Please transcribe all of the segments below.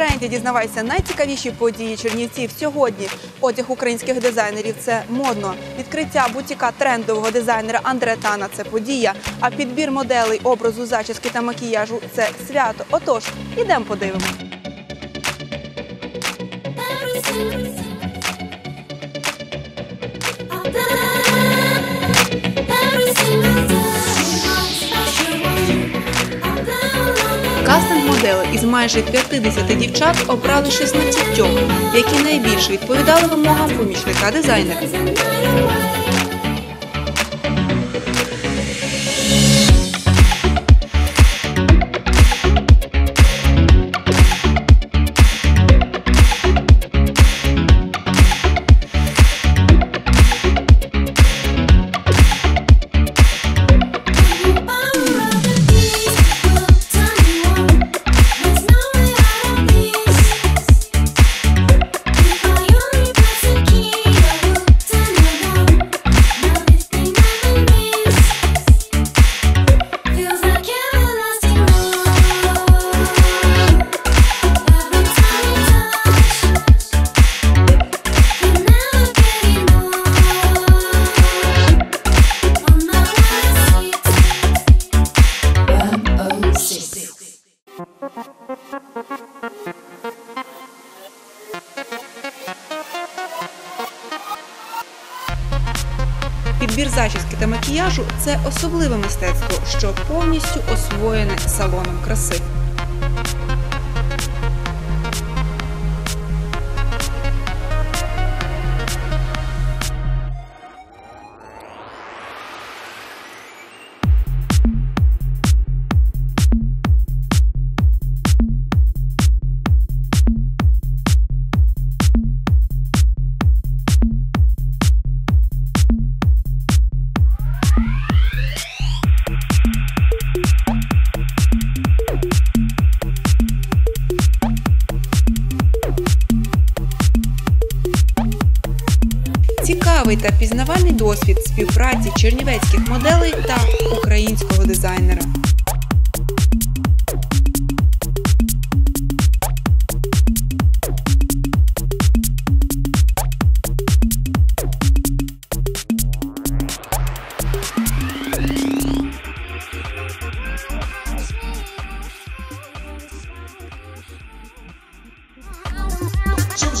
Тренді, дізнавайся найцікавіші події Чернівців сьогодні. Одяг українських дизайнерів це модно. Відкриття бутіка трендового дизайнера Андре Тана це подія. А підбір моделей образу зачіски та макіяжу це свято. Отож, ідемо подивимось. модели із майже 50 дівчат обрали 16, які найбільше відповідали вимогам помічника дизайнера. Підбір зачіски та макіяжу це особливе мистецтво, що повністю освоєне салоном краси. Цікавий та пізнавальний досвід співпраці чернівецьких моделей та українського дизайнера.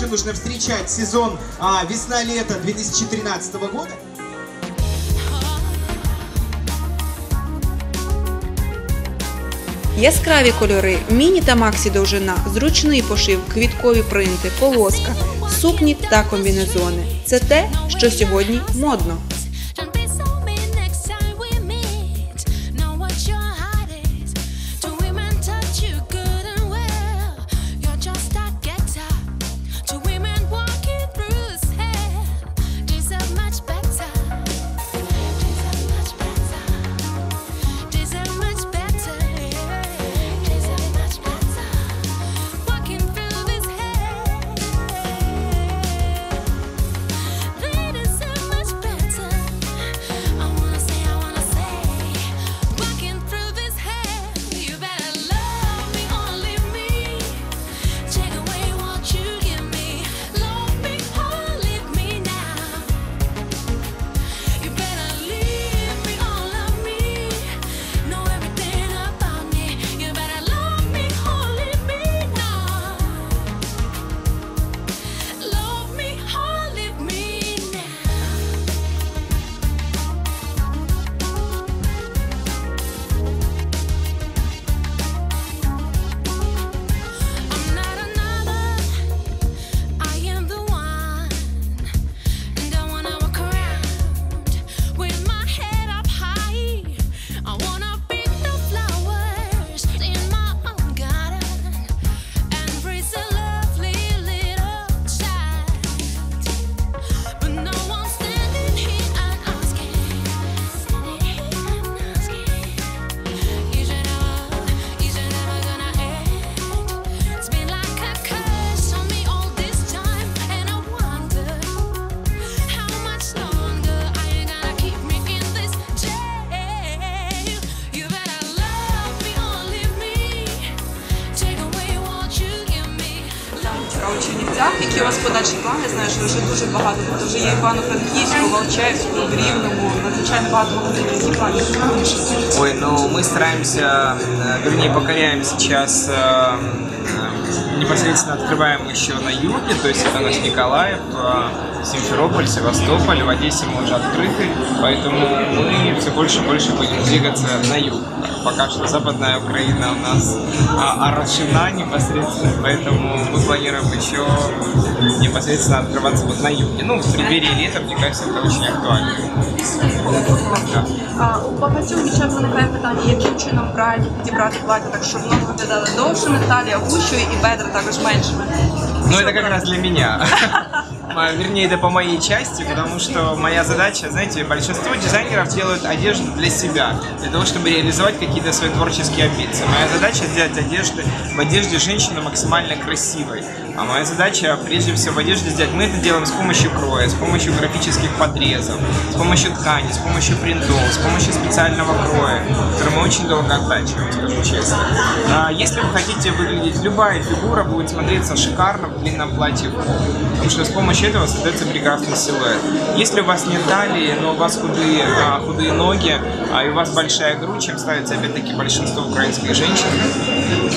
Чем же нужно встречать сезон а, весна-лето 2013 года? Яскраві кольори, міні та максі довжина, зручний пошив, квіткові принти, полоска, сукні та комбінезони. Це те, що сьогодні модно. Чернівцях. Які у вас подальші плани? Знаєш, ви вже дуже багато. Тобто вже є Івано-Франківську, Волчевську, в Рівному. Надзвичайно багато магазинів. Які плани? Ой, ну мы стараемся, э, вернее, покоряем сейчас, э, э, непосредственно открываем еще на юге, то есть это наш Николаев, э, Симферополь, Севастополь, в Одессе мы уже открыты, поэтому мы все больше и больше будем двигаться на юг. Пока что западная Украина у нас а, орошена непосредственно, поэтому мы планируем еще непосредственно открываться вот на юге. Ну, в преддверии лета, мне кажется, это очень актуально. Да. А у багатьох дівчат виникає питання, яким чином правильно підібрати плаття, так щоб воно виглядало довшими, талія гущою і бедра також меншими. Ну, это как раз для меня. Вернее, это по моей части, потому что моя задача, знаете, большинство дизайнеров делают одежду для себя, для того, чтобы реализовать какие-то свои творческие амбиции. Моя задача сделать одежду, в одежде женщину максимально красивой. А моя задача, прежде всего, в одежде сделать, мы это делаем с помощью кроя, с помощью графических подрезов, с помощью ткани, с помощью принтов, с помощью специального кроя, который мы очень долго оттачиваем, скажу честно. А если вы хотите выглядеть, любая фигура будет смотреться шикарно в длинном платье потому что с помощью этого создается прекрасный силуэт. Если у вас нет талии, но у вас худые, а, худые ноги, а, и у вас большая грудь, чем ставится опять-таки большинство украинских женщин,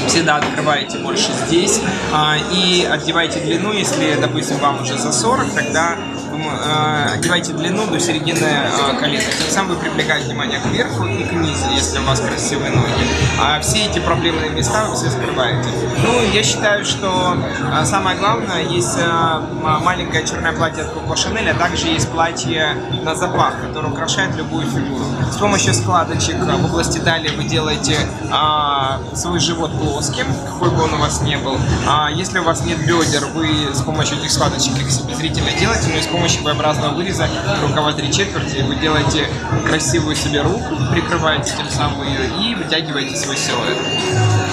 всегда открываете больше здесь а, и одевайте длину, если, допустим, вам уже за 40, тогда вы, э, одевайте длину до середины э, колена. Тем самым вы привлекаете внимание к верху и к низу, если у вас красивые ноги. А все эти проблемные места вы все скрываете. Ну, я считаю, что э, самое главное, есть э, маленькое черное платье от Coco Chanel, а также есть платье на запах, которое украшает любую фигуру. С помощью складочек в области талии вы делаете а, свой живот плоским, какой бы он у вас ни был. А если у вас нет бедер, вы с помощью этих складочек их себе зрительно делаете, но и с помощью V-образного выреза рукава три четверти вы делаете красивую себе руку, прикрываете тем самым ее и вытягиваете свой силуэт.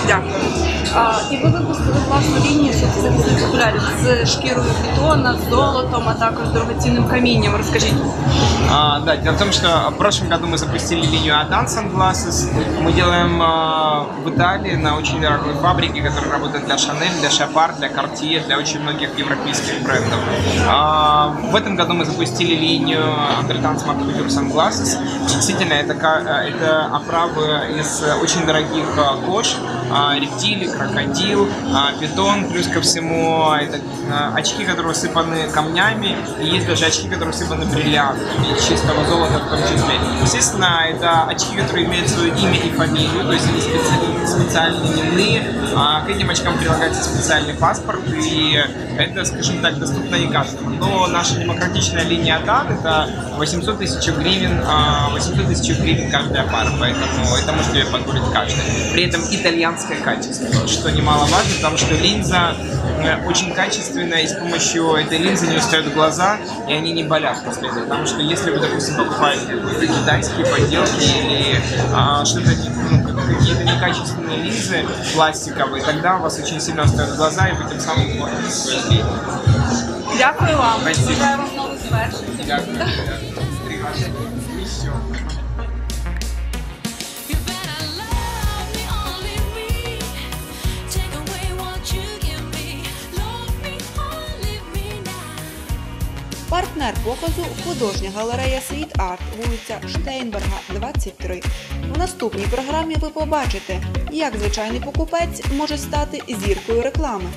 Дякую. А, і ви випустили власну лінію захисних окулярів з шкірою бетона, з золотом, а також дорогоцінним камінням. Розкажіть. А, да, дело в том, что в прошлом году мы запустили линию Adan Sunglasses. Мы делаем а, в Италии на очень дорогой фабрике, которая работает для Chanel, для Chopard, для Cartier, для очень многих европейских брендов. А, в этом году мы запустили линию Undertan Smart Couture Sunglasses. Действительно, это, ка- э, это оправы из очень дорогих а, кож, а, рептилий, крокодил, а, питон, плюс ко всему это а, очки, которые усыпаны камнями, и есть даже очки, которые усыпаны бриллиантами, чистого золота в том числе. Естественно, это очки, которые имеют свое имя и фамилию, то есть они специально, специально именные. А к этим очкам прилагается специальный паспорт, и это, скажем так, доступно не каждому. Но наша демократичная линия ТАН это 800 тысяч гривен, а, 800 тысяч гривен каждая пара, поэтому это может себе позволить каждый. При этом итальянское качество, что немаловажно, потому что линза э, очень качественная, и с помощью этой линзы не устают глаза, и они не болят после этого. Потому что если вы, допустим, покупаете какие-то китайские подделки или а, что-то, ну, как- какие-то некачественные линзы пластиковые, тогда у вас очень сильно устают глаза, и вы тем самым портите зрение. Дякую вам. Спасибо. Бажаю вам нових звершень. Дякую. Еще. Партнер показу художня галерея Світ Арт, вулиця Штейнберга, 23. В наступній програмі ви побачите, як звичайний покупець може стати зіркою реклами.